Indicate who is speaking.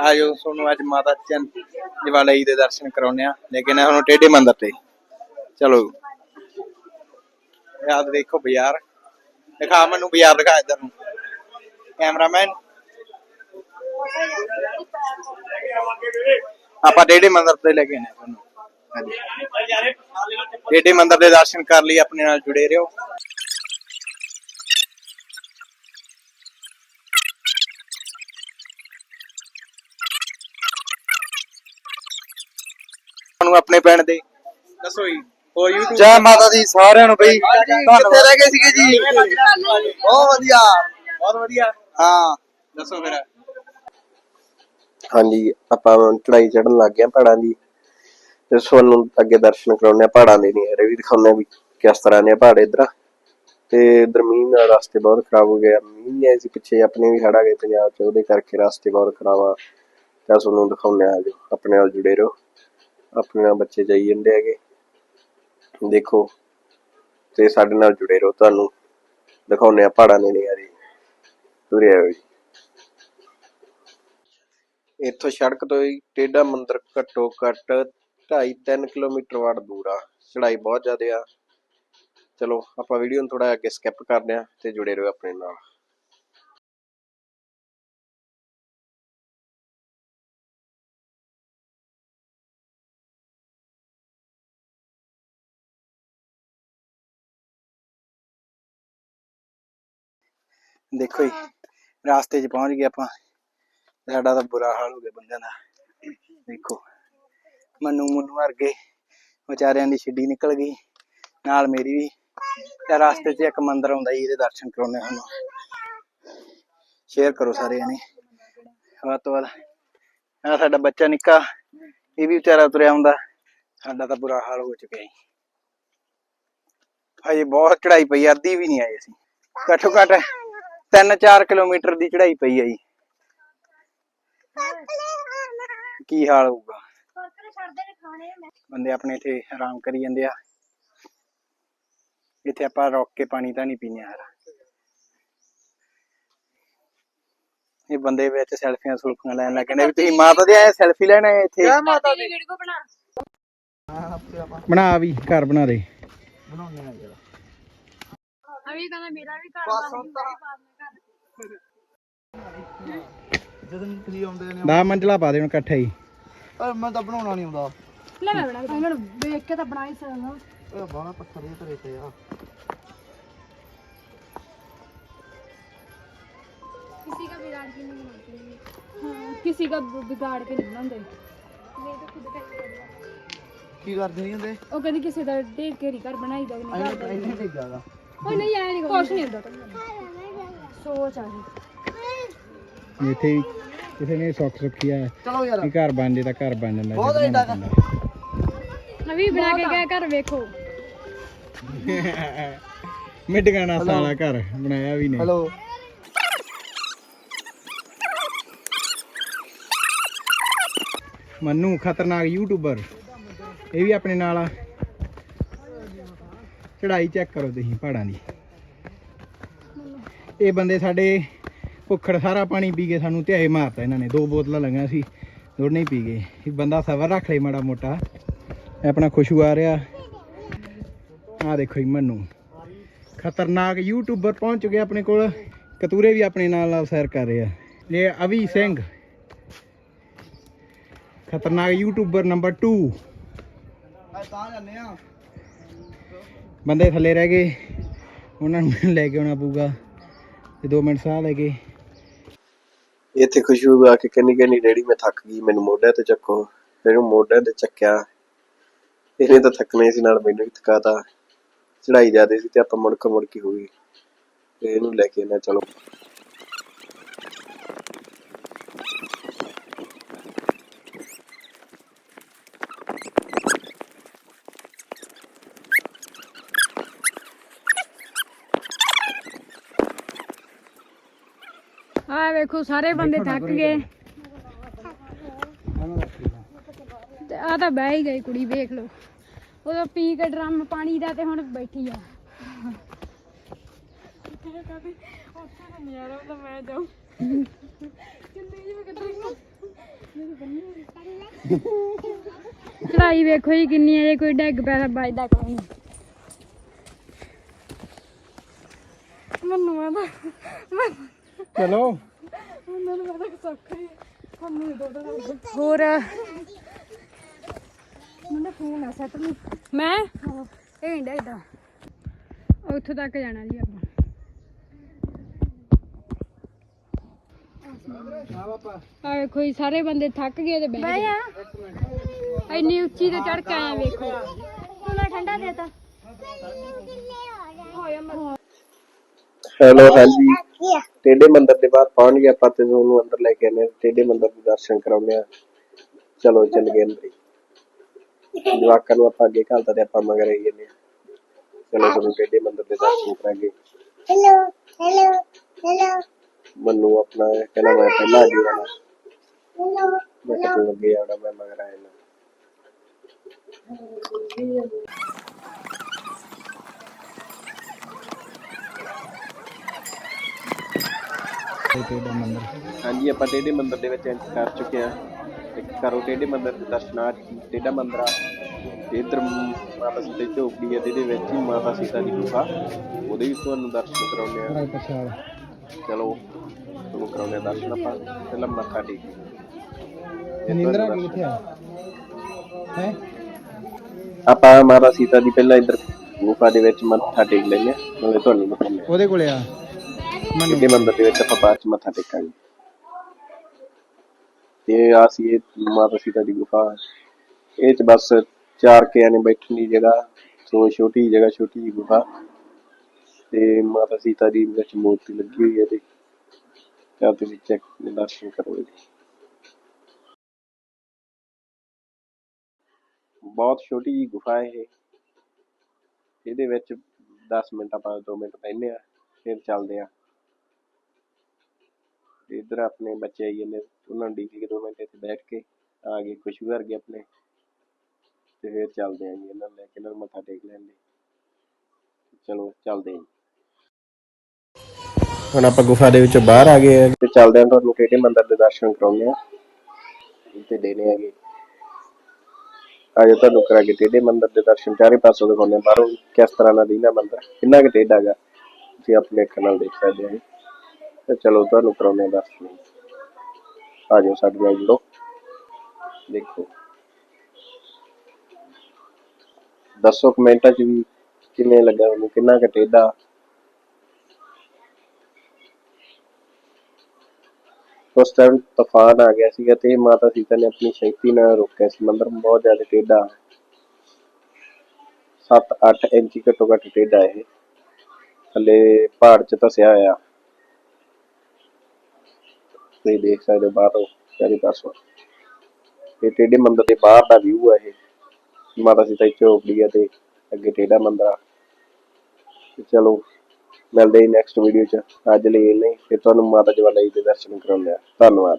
Speaker 1: ਆਜੋ ਤੁਹਾਨੂੰ ਅੱਜ ਮਾਤਾ ਚੰਦ ਜਵਾਲਾ ਜੀ ਦੇ ਦਰਸ਼ਨ ਕਰਾਉਣੇ ਆ ਲੇਕਿਨ ਹੁਣ ਟੇਢੇ ਮੰਦਰ ਤੇ। ਚਲੋ। ਯਾਦ ਦੇਖੋ ਬਾਜ਼ਾਰ। ਦਿਖਾ ਮੈਨੂੰ ਬਾਜ਼ਾਰ, ਦਿਖਾ ਇੱਧਰ ਨੂੰ। ਕੈਮਰਾਮੈਨ। ਆਪਾਂ ਟੇਢੇ ਮੰਦਰ ਤੇ ਲੈ ਕੇ ਆਏ ਤੁਹਾਨੂੰ। ਹਾਂਜੀ। ਟੇਢੇ ਮੰਦਰ ਦੇ ਦਰਸ਼ਨ ਕਰ ਲਈ, ਆਪਣੇ ਨਾਲ ਜੁੜੇ ਰਹੋ। ਤੁਹਾਨੂੰ ਆਪਣੇ ਪਿੰਡ ਦੇ। ਦੱਸੋ ਜੀ ਹੋਰ YouTube
Speaker 2: ਜੈ ਮਾਤਾ ਦੀ ਸਾਰਿਆਂ ਨੂੰ ਬਈ।
Speaker 1: ਕਿੱਥੇ ਰਹਿ ਗਏ ਸੀਗੇ ਜੀ? ਬਹੁਤ ਵਧੀਆ। ਬਹੁਤ ਵਧੀਆ।
Speaker 2: ਹਾਂ।
Speaker 1: ਦੱਸੋ ਫਿਰ।
Speaker 2: ਹਾਂਜੀ ਆਪਾਂ ਚੜਾਈ ਚੜਨ ਲੱਗ ਗਏ ਆ ਪਹਾੜਾਂ ਦੀ। ਤੇ ਤੁਹਾਨੂੰ ਅੱਗੇ ਦਰਸ਼ਨ ਕਰਾਉਣੇ ਆ ਪਹਾੜਾਂ ਦੇ ਨਜ਼ਾਰੇ ਵੀ ਦਿਖਾਉਣੇ ਆ ਵੀ ਕਿਸ ਤਰ੍ਹਾਂ ਦੇ ਆ ਪਹਾੜ ਇਧਰ। ਤੇ ਇਧਰ ਮੀਂਹ ਨਾਲ ਰਸਤੇ ਬਹੁਤ ਖਰਾਬ ਹੋ ਗਏ ਆ। ਮੀਂਹ ਆਏ ਸੀ ਪਿੱਛੇ ਆਪਣੇ ਵੀ ਹੜ ਆ ਗਏ ਪੰਜਾਬ ਚ। ਉਹਦੇ ਕਰਕੇ ਰਸਤੇ ਬਹੁਤ ਖਰਾਬ ਆ। ਤਾਂ ਤੁਹਾਨੂੰ ਦਿਖਾਉਣੇ ਆ ਜੋ ਆਪਣੇ ਨਾਲ ਜੁੜੇ ਰਹੋ। ਆਪਣੇ ਨਾਲ ਬੱਚੇ ਜਾਈ ਜਾਂਦੇ ਹੈਗੇ। ਦੇਖੋ ਤੇ ਸਾਡੇ ਨਾਲ ਜੁੜੇ ਰਹੋ, ਤੁਹਾਨੂੰ ਦਿਖਾਉਣੇ ਆ ਪਹਾੜਾਂ ਦੇ ਨਜ਼ਾਰੇ। ਤੁਰੇ ਆਓ ਜੀ। ਇੱਥੋਂ ਸੜਕ ਤੋਂ ਹੀ ਟੇਡਾ ਮੰਦਿਰ ਘੱਟੋ ਘੱਟ 2.5-3 ਕਿਲੋਮੀਟਰ ਵਾਟ ਦੂਰ ਆ। ਚੜਾਈ ਬਹੁਤ ਜ਼ਿਆਦਾ ਆ। ਚਲੋ, ਆਪਾਂ ਵੀਡੀਓ ਨੂੰ ਥੋੜਾ ਅੱਗੇ ਸਕਿਪ ਕਰਦੇ ਆ ਤੇ ਜੁੜੇ ਰਹੋ ਆਪਣੇ ਨਾਲ।
Speaker 1: ਦੇਖੋ ਜੀ, ਰਾਸਤੇ 'ਚ ਪਹੁੰਚ ਗਏ ਆਪਾਂ। ਸਾਡਾ ਤਾਂ ਬੁਰਾ ਹਾਲ ਹੋ ਗਿਆ ਬੰਦਿਆਂ ਦਾ। ਦੇਖੋ, ਮਨੂੰ ਮਨੂੰ ਵਰਗੇ ਵਿਚਾਰਿਆਂ ਦੀ ਛਿੱਡੀ ਨਿਕਲ ਗਈ। ਨਾਲ ਮੇਰੀ ਵੀ। ਤੇ ਰਾਸਤੇ 'ਚ ਇੱਕ ਮੰਦਿਰ ਆਉਂਦਾ ਜੀ, ਇਹਦੇ ਦਰਸ਼ਨ ਕਰਾਉਣੇ ਹੁਣ। ਸ਼ੇਅਰ ਕਰੋ ਸਾਰੇ ਜਣੇ ਵੱਧ ਤੋਂ ਵੱਧ। ਆ ਸਾਡਾ ਬੱਚਾ ਨਿੱਕਾ, ਇਹ ਵੀ ਵਿਚਾਰਾ ਤੁਰਿਆ ਆਉਂਦਾ। ਸਾਡਾ ਤਾਂ ਬੁਰਾ ਹਾਲ ਹੋ ਚੁੱਕਿਆ ਜੀ। ਹਜੇ ਬਹੁਤ ਚੜਾਈ ਪਈ ਅੱਧੀ ਵੀ ਨਹੀਂ ਆਈ ਅਸੀਂ। ਘੱਟੋ ਘੱਟ 3-4 ਕਿਲੋਮੀਟਰ ਦੀ ਚੜਾਈ ਪਈ ਆ ਜੀ। ਕੀ ਹਾਲ ਹੋਊਗਾ? ਬੰਦੇ ਆਪਣੇ ਇੱਥੇ ਆਰਾਮ ਕਰੀ ਜਾਂਦੇ ਆ। ਇੱਥੇ ਆਪਾਂ ਰੁਕ ਕੇ ਪਾਣੀ ਤਾਂ ਨਹੀਂ ਪੀਨੇ ਯਾਰ। ਇਹ ਬੰਦੇ ਵਿੱਚ ਸੈਲਫੀਆਂ ਸੁਲਫੀਆਂ ਲੈਣ ਲੱਗੇ ਨੇ ਵੀ ਤੁਸੀਂ ਮਾਤਾ ਦੇ ਆਏ ਸੈਲਫੀ ਲੈਣ ਆਏ ਇੱਥੇ?
Speaker 3: ਮਾਤਾ ਦੀ? ਵੀਡੀਓ ਬਣਾ
Speaker 1: ਬਣਾ ਵੀ ਘਰ ਬਣਾ ਦੇ।
Speaker 3: ਅਭੀ ਕਹਿੰਦਾ ਮੇਰਾ ਵੀ ਘਰ ਬਸ
Speaker 4: ਜਦੋਂ ਤੁਸੀਂ ਆਉਂਦੇ ਨੇ
Speaker 1: 10 ਮੰਜ਼ਲਾ ਪਾ ਦੇ ਹੁਣ ਇਕੱਠਾ ਹੀ
Speaker 4: ਪਰ ਮੈਂ ਤਾਂ ਬਣਾਉਣਾ ਨਹੀਂ ਆਉਂਦਾ
Speaker 3: ਲੈ ਮੈਂ ਬਣਾ ਕੇ ਇਹਨਾਂ ਨੂੰ ਵੇਖ ਕੇ ਤਾਂ ਬਣਾ ਹੀ ਸਕਦਾ
Speaker 4: ਓਏ ਬਾਹਲਾ ਪੱਥਰ ਦੇ ਧਰੇ ਤੇ ਆ
Speaker 3: किसी का बिगाड़ के नहीं बनाते हैं हाँ किसी का बिगाड़ के नहीं बनाते मैं तो खुद का
Speaker 4: ਕੀ ਕਰਦੇ ਨਹੀਂ ਹੁੰਦੇ
Speaker 3: ਉਹ ਕਹਿੰਦੀ ਕਿਸੇ ਦਾ ਢੇਰ ਘੇਰੀ ਘਰ ਬਣਾਈ ਦਾ ਨਹੀਂ ਘਰ ਦਾ
Speaker 4: ਇੰਨੇ ਤੇ ਜ਼ਿਆਦਾ
Speaker 3: ਉਹ ਨਹੀਂ ਆਇਆ ਨਹੀਂ ਕੁਛ ਨਹੀਂ ਹੁੰਦਾ ਸੋਚ ਆ ਗਈ
Speaker 1: ਇੱਥੇ ਵੀ ਕਿਸੇ ਨੇ ਸੁੱਖ ਸੁੱਖੀ ਆ।
Speaker 4: ਚਲੋ ਯਾਰ।
Speaker 1: ਵੀ ਘਰ ਬਣ ਜੇ ਤਾਂ ਘਰ ਬਣ ਜਾਂਦਾ
Speaker 4: ਬਹੁਤ
Speaker 1: ਜੇ
Speaker 4: ਏਡਾ
Speaker 1: ਬਣਾਉਣਾ ਪੈਂਦਾ।
Speaker 3: ਅਭੀ ਬਣਾ ਕੇ ਗਿਆ ਘਰ ਵੇਖੋ।
Speaker 1: ਮਿੱਡ ਗਾਣਾ ਸਾਲਾ ਘਰ ਬਣਾਇਆ ਵੀ ਨਹੀਂ।
Speaker 4: ਹੈਲੋ
Speaker 1: ਮੰਨੂ ਖਤਰਨਾਕ ਯੂਟਿਊਬਰ ਇਹ ਵੀ ਆਪਣੇ ਨਾਲ ਆ। ਚੜਾਈ ਚੈੱਕ ਕਰੋ ਤੁਸੀਂ ਪਹਾੜਾਂ ਦੀ। ਇਹ ਬੰਦੇ ਸਾਡੇ ਭੁੱਖੜ ਸਾਰਾ ਪਾਣੀ ਪੀ ਕੇ ਸਾਨੂੰ ਧਿਆਏ ਮਾਰਤਾ ਇਹਨਾਂ ਨੇ। ਦੋ ਬੋਤਲਾਂ ਲੰਗੀਆਂ ਸੀ ਦੋਨੇ ਹੀ ਪੀ ਗਏ। ਇਹ ਬੰਦਾ ਸਬਰ ਰੱਖ ਲਈ ਮਾੜਾ ਮੋਟਾ। ਇਹ ਆਪਣਾ ਖੁਸ਼ੂ ਆ ਰਿਹਾ। ਆ ਦੇਖੋ ਜੀ ਮੰਨੂ। ਖਤਰਨਾਕ ਯੂਟਿਊਬਰ ਪਹੁੰਚ ਚੁੱਕੇ ਆਪਣੇ ਕੋਲ। ਕਤੂਰੇ ਵੀ ਆਪਣੇ ਨਾਲ ਨਾਲ ਸੈਰ ਕਰ ਰਹੇ। ਇਹ ਅਵੀ ਸਿੰਘ। ਖਤਰਨਾਕ ਯੂਟਿਊਬਰ ਨੰਬਰ 2
Speaker 4: ਆ ਤਾਂ ਜਾਂਦੇ ਆ
Speaker 1: ਬੰਦੇ ਥੱਲੇ ਰਹਿ ਗਏ। ਉਹਨਾਂ ਨੂੰ ਲੈ ਕੇ ਆਉਣਾ ਪਊਗਾ। ਤੇ 2 ਮਿੰਟ ਸਾਹ ਲੈ ਕੇ।
Speaker 2: ਇੱਥੇ ਖੁਸ਼ਬੂ ਆ ਕੇ ਕਹਿੰਦੀ ਕਹਿੰਦੀ ਡੈਡੀ ਮੈਂ ਥੱਕ ਗਈ, ਮੈਨੂੰ ਮੋਢਿਆਂ ਤੇ ਚੱਕੋ। ਮੈਨੂੰ ਮੋਢਿਆਂ ਤੇ ਚੱਕਿਆ। ਇਹਨੇ ਤਾਂ ਥੱਕਣਾ ਹੀ ਸੀ, ਨਾਲ ਮੈਨੂੰ ਵੀ ਥਕਾਤਾ। ਚੜਾਈ ਜ਼ਿਆਦੇ ਸੀ ਤੇ ਆਪਾਂ ਮੁੜਕ ਮੁੜਕੀ ਹੋ ਗਈ ਤੇ ਇਹਨੂੰ ਲੈ ਕੇ ਨਾ ਚਲੋ
Speaker 3: ਆ ਵੇਖੋ ਸਾਰੇ ਬੰਦੇ ਥੱਕ ਗਏ। ਤੇ ਆ ਤਾਂ ਬਹਿ ਹੀ ਗਈ ਕੁੜੀ ਵੇਖ ਲਓ। ਉਦੋਂ ਪੀ ਕੇ ਡਰਮ ਪਾਣੀ ਦਾ ਤੇ ਹੁਣ ਬੈਠੀ ਆ। ਚੜਾਈ ਵੇਖੋ ਜੀ ਕਿੰਨੀ ਹੈ ਜੇ ਕੋਈ ਡੈਗ ਪੈਸਾ ਵੱਜਦਾ ਕੋਈ ਮੈਨੂੰ ਆਦਾ
Speaker 1: ਚਲੋ।
Speaker 3: ਮੈਨੂੰ ਪਤਾ ਕਿ ਸੌਖਾ ਹੀ ਸਾਨੂੰ ਦੋ ਦੋ ਹੋਰ? ਮੈਨੂੰ ਫੋਨ ਆ ਸੈਟ ਨੂੰ ਮੈਂ? ਇਹ ਇੰਡਾ ਇਦਾਂ ਉੱਥੋਂ ਤੱਕ ਜਾਣਾ ਜੀ ਆਪਾਂ।
Speaker 1: ਆ
Speaker 3: ਵੇਖੋ ਜੀ ਸਾਰੇ ਬੰਦੇ ਥੱਕ ਗਏ ਤੇ ਬਹਿ ਗਏ। ਇੰਨੀ ਉੱਚੀ ਤੇ ਚੜ ਕੇ ਆਏ ਵੇਖੋ। ਥੋੜਾ ਠੰਡਾ ਦੇਤਾ
Speaker 2: ਹੈਲੋ ਹਾਂਜੀ ਟੇਡੇ ਮੰਦਿਰ ਦੇ ਬਾਹਰ ਪਹੁੰਚ ਗਏ ਆਪਾਂ ਤੇ ਉਹਨੂੰ ਅੰਦਰ ਲੈ ਕੇ ਆਨੇ ਟੇਡੇ ਮੰਦਿਰ ਦੇ ਦਰਸ਼ਨ ਕਰਾਉਂਦੇ ਆ ਚਲੋ ਚੱਲ ਗਏ ਅੰਦਰ। ਜਵਾਕਾਂ ਨੂੰ ਆਪਾਂ ਅੱਗੇ ਘਾਲਤਾ ਤੇ ਆਪਾਂ ਮਗਰ ਆਈ ਜਾਂਦੇ। ਚਲੋ ਤੁਹਾਨੂੰ ਟੇਡੇ ਮੰਦਿਰ ਦੇ ਦਰਸ਼ਨ ਕਰਾਂਗੇ।
Speaker 5: Hello, hello, hello,
Speaker 2: ਮੈਨੂੰ ਆਪਣਾ ਕਹਿੰਦਾ ਮੈਂ ਪਹਿਲਾਂ ਅੱਗੇ ਆਣਾ
Speaker 5: hello.
Speaker 2: ਮੈਂ ਕਿਹਾ ਤੂੰ ਅੱਗੇ ਆਉਣਾ ਮੈਂ ਮਗਰ ਆ
Speaker 1: ਤੇਰਾ ਮੰਦਰ।
Speaker 2: ਹਾਂਜੀ ਆਪਾਂ ਟੇਡੇ ਮੰਦਿਰ ਦੇ ਵਿੱਚ ਐਂਟਰ ਕਰ ਚੁੱਕੇ ਆ ਇੱਕ ਕਰੋ ਟੇਡੇ ਮੰਦਿਰ ਦੇ ਦਰਸ਼ਨ ਆ ਟੇਡਾ ਮੰਦਿਰ ਆ। ਇੱਧਰ ਮਾਤਾ ਸੀਤਾ ਦੀ ਝੋਪੜੀ ਆ ਤੇ ਇਹਦੇ ਵਿੱਚ ਹੀ ਮਾਤਾ ਸੀਤਾ ਦੀ ਗੁਫਾ। ਉਹਦੇ ਵੀ ਤੁਹਾਨੂੰ ਦਰਸ਼ਨ ਕਰਾਉਂਦੇ ਆ ਚਲੋ ਤੁਹਾਨੂੰ ਕਰਾਉਂਦੇ ਆ ਦਰਸ਼ਨ ਆਪਾਂ। ਪਹਿਲਾਂ ਮੱਥਾ ਟੇਕ।
Speaker 1: ਨਿੰਦਰਾ ਕੀ ਕਿੱਥੇ ਆ। ਹੈ?
Speaker 2: ਆਪਾਂ ਮਾਤਾ ਸੀਤਾ ਦੀ ਪਹਿਲਾਂ ਇੱਧਰ ਗੁਫਾ ਦੇ ਵਿੱਚ ਮੱਥਾ ਟੇਕ ਲੈਂਦੇ ਆ ਨਾਲੇ ਤੁਹਾਨੂੰ ਦਿਖਾਉਂਦੇ ਆ
Speaker 1: ਉਹਦੇ ਕੋਲੇ ਆ। ਮਨੂ।
Speaker 2: ਟੇਡੇ ਮੰਦਿਰ ਦੇ ਵਿੱਚ ਆਪਾਂ ਬਾਅਦ ਚ ਮੱਥਾ ਟੇਕਾਂਗੇ। ਤੇ ਆ ਸੀ ਇਹ ਮਾਤਾ ਸੀਤਾ ਦੀ ਗੁਫਾ। ਇਹ ਚ ਬਸ ਚਾਰ ਕਿਆਂ ਨੇ ਬੈਠਣ ਦੀ ਜਗ੍ਹਾ, ਸੋ ਛੋਟੀ ਜਗ੍ਹਾ, ਛੋਟੀ ਜਿਹੀ ਗੁਫਾ। ਤੇ ਮਾਤਾ ਸੀਤਾ ਦੀ ਵਿੱਚ ਮੂਰਤੀ ਲੱਗੀ ਹੋਈ ਹੈ ਤੇ ਤੇ ਤੁਸੀਂ ਚੈੱਕ ਦਰਸ਼ਨ ਕਰੋ ਇਹਦੇ। ਬਹੁਤ ਛੋਟੀ ਜਿਹੀ ਗੁਫਾ ਹੈ ਇਹ। ਇਹਦੇ ਵਿੱਚ 10 ਮਿੰਟ ਆਪਾਂ 2 ਮਿੰਟ ਬਹਿੰਦੇ ਆ ਫਿਰ ਚੱਲਦੇ ਆ ਤੇ ਇੱਧਰ ਆਪਣੇ ਬੱਚੇ ਆਈ ਜਾਂਦੇ ਉਹਨਾਂ ਨੂੰ ਡੀਕ ਦੋ ਮਿੰਟ ਇੱਥੇ ਬੈਠ ਕੇ ਆ ਗਏ ਖੁਸ਼ਬੂ ਵਰਗੇ ਆਪਣੇ। ਤੇ ਫਿਰ ਚੱਲਦੇ ਆਂ ਜੀ ਇਹਨਾਂ ਨੂੰ ਲੈ ਕੇ, ਇਹਨਾਂ ਨੂੰ ਮੱਥਾ ਟੇਕ ਲੈਂਦੇ ਚਲੋ, ਚੱਲਦੇ ਆਂ ਹੁਣ ਆਪਾਂ ਗੁਫਾ ਦੇ ਵਿੱਚੋਂ ਬਾਹਰ ਆ ਗਏ ਆ। ਤੇ ਚੱਲਦੇ ਆਂ ਤੁਹਾਨੂੰ ਕਿਹੜੇ ਮੰਦਿਰ ਦੇ ਦਰਸ਼ਨ ਕਰਾਉਂਦੇ ਆ। ਇੱਥੇ ਦੇਣੇ ਹੈਗੇ। ਅੱਜ ਤੁਹਾਨੂੰ ਕਰਾਂਗੇ ਟੇਢੇ ਮੰਦਿਰ ਦੇ ਦਰਸ਼ਨ ਚਾਰੇ ਪਾਸੋਂ ਦਿਖਾਉਂਦੇ ਆ। ਬਾਹਰੋਂ ਕਿਸ ਤਰ੍ਹਾਂ ਦਾ ਦੀਨਾ ਮੰਦਿਰ, ਕਿੰਨਾ ਕੁ ਟੇਢਾ ਹੈਗਾ। ਤੁਸੀਂ ਆਪਣੇ ਅੱਖਾਂ ਨਾਲ ਦੇਖ ਸਕਦੇ ਹੋ ਤੇ ਚਲੋ ਤੁਹਾਨੂੰ ਕਰਾਉਂਦੇ ਦੱਸ ਦਰਸ਼ਨ ਆ ਜਾਓ ਸਾਡੇ ਨਾਲ ਜੁੜੋ। ਦੇਖੋ। ਦੱਸੋ ਕਮੈਂਟਾਂ 'ਚ ਵੀ ਕਿਵੇਂ ਲੱਗਾ ਉਹਨੂੰ ਕਿੰਨਾ ਕੁ ਟੇਢਾ? ਉਸ ਟਾਈਮ ਤੂਫਾਨ ਆ ਗਿਆ ਸੀਗਾ ਤੇ ਮਾਤਾ ਸੀਤਾ ਨੇ ਆਪਣੀ ਸ਼ਕਤੀ ਨਾਲ ਰੋਕਿਆ ਸੀ। ਮੰਦਿਰ ਬਹੁਤ ਜ਼ਿਆਦਾ ਟੇਢਾ 7-8 ਇੰਚ ਘੱਟੋ ਘੱਟ ਟੇਢਾ ਇਹ। ਥੱਲੇ ਪਹਾੜ 'ਚ ਧਸਿਆ ਹੋਇਆ। ਤੁਸੀਂ ਦੇਖ ਸਕਦੇ ਹੋ ਬਾਹਰੋਂ ਚਾਰੇ ਪਾਸੋਂ ਇਹ ਟੇਢੇ ਮੰਦਰ ਦੇ ਬਾਹਰ ਦਾ ਵਿਊ ਹੈ ਇਹ। ਮਾਤਾ ਸੀਤਾ ਦੀ ਝੋਪੜੀ ਹੈ ਤੇ ਅੱਗੇ ਟੇਢਾ ਮੰਦਰ ਆ। ਤੇ ਚਲੋ, ਮਿਲਦੇ ਹਾਂ ਨੈਕਸਟ ਵੀਡੀਓ 'ਚ। ਅੱਜ ਲਈ ਇੰਨਾ ਹੀ। ਫਿਰ ਤੁਹਾਨੂੰ ਮਾਤਾ ਜਵਾਲਾ ਜੀ ਦੇ ਦਰਸ਼ਨ ਕਰਾਉਂਦੇ ਆ ਧੰਨਵਾਦ